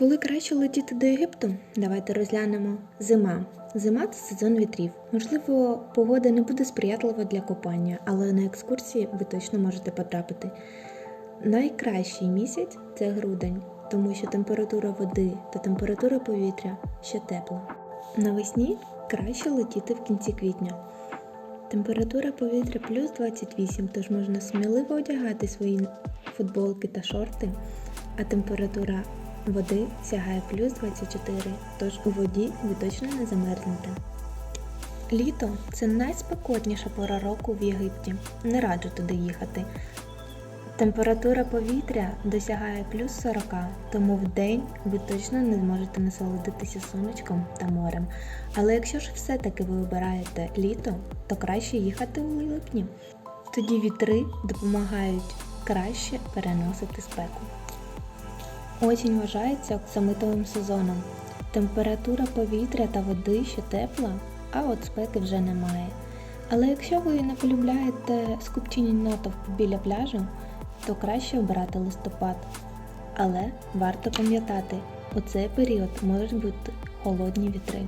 Коли краще летіти до Єгипту, давайте розглянемо зима. Зима це сезон вітрів. Можливо, погода не буде сприятлива для купання, але на екскурсії ви точно можете потрапити. Найкращий місяць це грудень, тому що температура води та температура повітря ще тепла. Навесні краще летіти в кінці квітня. Температура повітря плюс 28, тож можна сміливо одягати свої футболки та шорти, а температура води сягає плюс 24, тож у воді ви точно не замерзнете. Літо це найспекотніша пора року в Єгипті. Не раджу туди їхати. Температура повітря досягає плюс 40, тому в день ви точно не зможете насолодитися сонечком та морем. Але якщо ж все-таки ви обираєте літо, то краще їхати у липні. Тоді вітри допомагають краще переносити спеку. Осінь вважається оксамитовим сезоном. Температура повітря та води ще тепла, а от спеки вже немає. Але якщо ви не полюбляєте скупчені натовпу біля пляжу, то краще обирати листопад. Але варто пам'ятати, у цей період можуть бути холодні вітри.